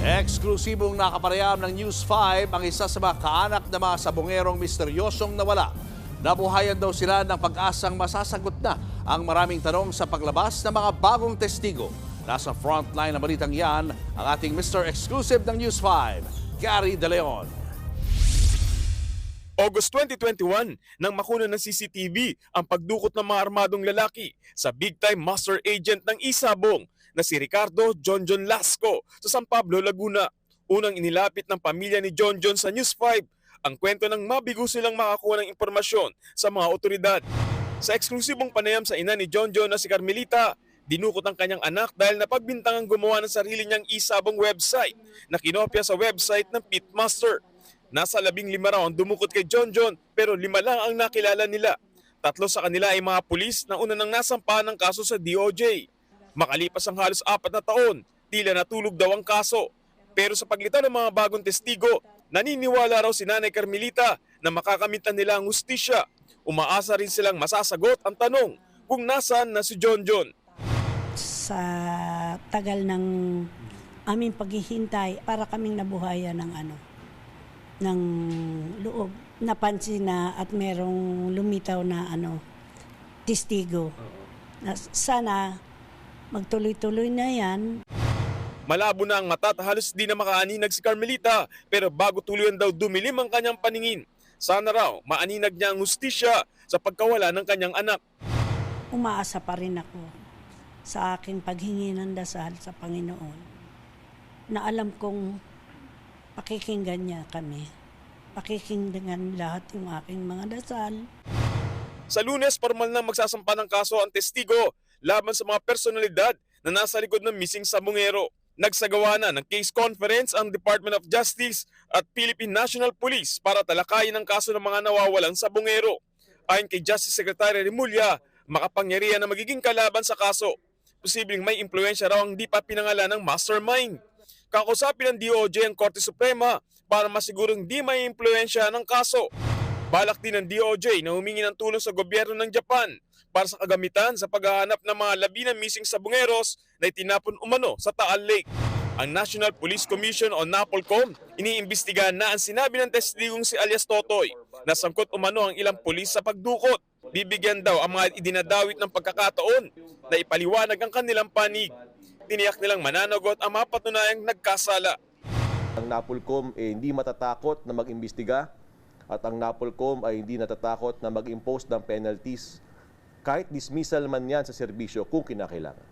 Eksklusibong nakapareham ng News 5 ang isa sa mga kaanak na mga sabongerong misteryosong nawala. Nabuhayan daw sila ng pag-asang masasagot na ang maraming tanong sa paglabas ng mga bagong testigo. Nasa frontline ng balitang yan ang ating Mr. Exclusive ng News 5, Gary De Leon. August 2021, nang makuna ng CCTV ang pagdukot ng mga armadong lalaki sa big-time master agent ng Isabong na si Ricardo John John Lasco sa San Pablo, Laguna. Unang inilapit ng pamilya ni John John sa News 5 ang kwento ng mabigo silang makakuha ng impormasyon sa mga otoridad. Sa eksklusibong panayam sa ina ni John John na si Carmelita, dinukot ang kanyang anak dahil napagbintangang gumawa ng sarili niyang Isabong website na kinopya sa website ng Pitmaster. Nasa labing lima raw dumukot kay John John pero lima lang ang nakilala nila. Tatlo sa kanila ay mga pulis na una nang nasampahan ng kaso sa DOJ. Makalipas ang halos apat na taon, tila natulog daw ang kaso. Pero sa paglitan ng mga bagong testigo, naniniwala raw si Nanay Carmelita na makakamitan nila ang hustisya. Umaasa rin silang masasagot ang tanong kung nasaan na si John John. sa tagal ng aming paghihintay para kaming nabuhayan ng ano ng loob napansin na at merong lumitaw na ano testigo na sana magtuloy-tuloy na yan Malabo na ang mata at halos di na makaaninag si Carmelita pero bago tuluyan daw dumilim ang kanyang paningin. Sana raw maaninag niya ang hustisya sa pagkawala ng kanyang anak. umaasa pa rin ako sa aking paghingi ng dasal sa Panginoon na alam kong pakikinggan niya kami. Pakikinggan lahat yung aking mga dasal. Sa lunes, formal na magsasampa ng kaso ang testigo laban sa mga personalidad na nasa likod ng missing sabungero. Nagsagawa na ng case conference ang Department of Justice at Philippine National Police para talakayin ang kaso ng mga nawawalang sabungero. Ayon kay Justice Secretary Remulla, makapangyarihan na magiging kalaban sa kaso. Posibleng may impluensya raw ang di pa pinangalan ng mastermind. Kakusapin ng DOJ ang Korte Suprema para masigurong di may impluensya ng kaso. Balak din ng DOJ na humingi ng tulong sa gobyerno ng Japan para sa kagamitan sa paghahanap ng mga labi ng missing sabungeros na itinapon umano sa Taal Lake. Ang National Police Commission o NAPOLCOM iniimbestigahan na ang sinabi ng testigong si alias Totoy na sangkot umano ang ilang pulis sa pagdukot. Bibigyan daw ang mga idinadawit ng pagkakataon na ipaliwanag ang kanilang panig. Tiniyak nilang mananagot ang mga patunayang nagkasala. Ang NAPOLCOM ay hindi matatakot na mag-imbestiga at ang NAPOLCOM ay hindi natatakot na mag-impose ng penalties kahit dismissal man yan sa serbisyo kung kinakailangan.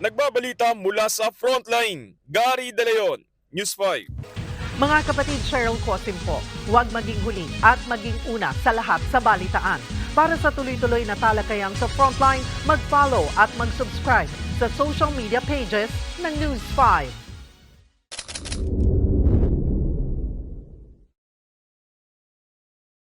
Nagbabalita mula sa Frontline, Gary De Leon, News 5. Mga kapatid Cheryl Cosim po, huwag maging huli at maging una sa lahat sa balitaan. Para sa tuloy-tuloy na talakayang sa Frontline, mag-follow at mag-subscribe sa social media pages ng News 5.